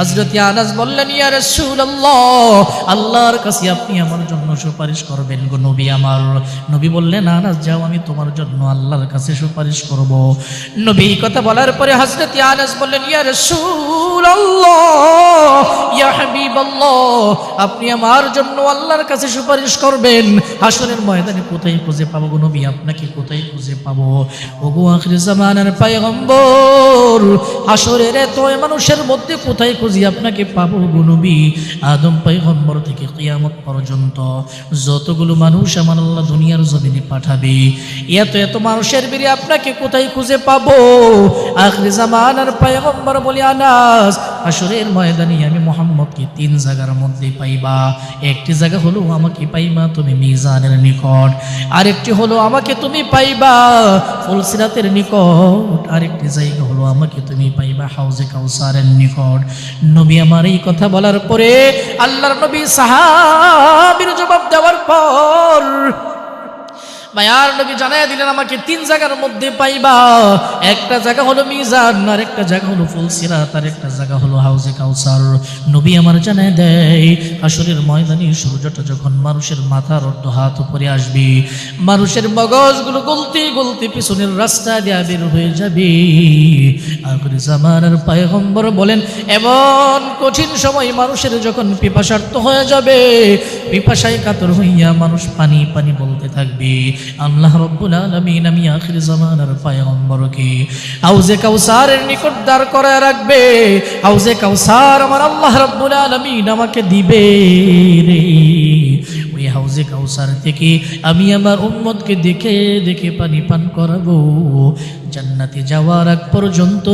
হজরত আনাস বললেন, ইয়া রাসূলুল্লাহ, আল্লাহর কাছে আপনি আমার জন্য সুপারিশ করবেন গো নবী আমার। নবী বললেন, আনাস, যাও, আমি তোমার জন্য আল্লাহর কাছে সুপারিশ করব। নবী কথা বলার পরে হজরত আনাস বললেন, ইয়া রাসূলুল্লাহ আপনি আমার জন্য আল্লাহর কাছে সুপারিশ করবেন। হাসরের ময়দানে কোথায় খুঁজে পাবো গো নবী? আপনাকে কোথায় খুঁজে পাবো? ওগো আখির জামানার পায়গম্বর হাসরের এত মানুষের মধ্যে কোথায় খুঁজি আপনাকে পাবো গো নবী? আদম পায়গম্বর থেকে কিয়ামত পর্যন্ত যতগুলো মানুষ আমার আল্লাহ দুনিয়ার জমিনে পাঠাবে, এত এত মানুষের বেরে আপনাকে কোথায় খুঁজে পাবো? আখরি জামানার পায়গম্বর বলি, আনাস আসরের ময়দানে আমি মোহাম্মদকে তিন জায়গার মধ্যে পাইবা। একটি জায়গা হলো, আমাকে পাইবা তুমি মিজানের নিকট। আরেকটি হলো, আমাকে তুমি পাইবা ফুলসিরাতের নিকট। আরেকটি জায়গা হলো, আমাকে তুমি পাইবা হাউজে কাউসারের নিকট। নবী আমার এই কথা বলার পরে আল্লাহর নবী সাহাবীর মায়ার নবী জানাই দিলেন, আমাকে তিন জায়গার মধ্যে পাইবা। একটা জায়গা হলো মিজান, আর একটা জায়গা হলো ফুলসিরাত, আর একটা জায়গা হলো হাউজে কাউসার। নবী আমার জানাই দেয় আসরের ময়দানে সূর্যটা যখন মানুষের মাথার অর্ধ হাত উপরে আসবে, মানুষের মগজগুলো গলতি গলতি পিছনের রাস্তা দিয়ে বের হয়ে যাবে। আখরি জামানার পায়গম্বর বলেন, এমন কঠিন সময় মানুষের যখন পিপাসার্থ হয়ে যাবে, পিপাসায় কাতর হইয়া মানুষ পানি পানি বলতে থাকবে। আল্লাহ রব্বুল আলামিন, আমি আখির জামানার পায়ম্বরকে আউজে কাউসারের নিকট দাঁড় করায় রাখবে। আউজে কাউসার আমার আল্লাহ রব্বুল আলামিন আমাকে দিবে রে। হাউজে কাউসার থেকে আমি আমার উম্মতকে দেখে দেখে পানি পান করাবো। জান্নাতে যাওয়ার আগ পর্যন্ত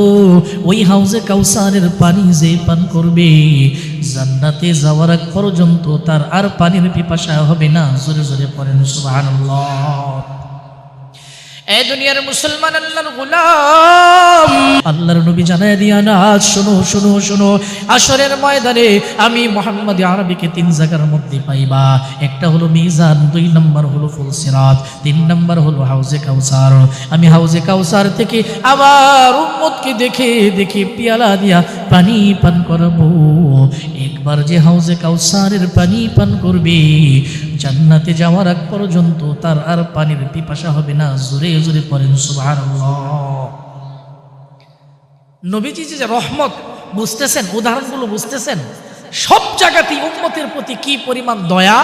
ওই হাউজে কাউসারের পানি যে পান করবে, জান্নাতে যাওয়ার আগ পর্যন্ত তার আর পানির পিপাসা হবে না। জোরে জোরে পড়েন, সুবহানাল্লাহ। এই দুনিয়ার মুসলমান আল্লাহর গোলাম। আল্লাহর নবী জানায় দিয়া না, শোনো শোনো শোনো, আসরের ময়দানে আমি মোহাম্মদ আরবিকে তিন জায়গার মধ্যে পাইবা। একটা হলো মিজান, দুই নম্বর হলো ফুলসিরাত তিন নম্বর হলো হাউজে কাউসার। আমি হাউজে কাউসার থেকে আবার উম্মতকে দেখে দেখে পিয়ালা দিয়া পানি পান করাবো। একবার যে হাউজে কাউসারের পানি পান করবে জান্নাতে যাওয়ার আগ পর্যন্ত তার আর পানির পিপাসা হবে না। জোরে জোরে পড়েন সুভার নবীজি যে রহমত বুঝতেছেন, উদাহরণগুলো বুঝতেছেন, সব জায়গাতেই উন্মতের প্রতি কি পরিমাণ দয়া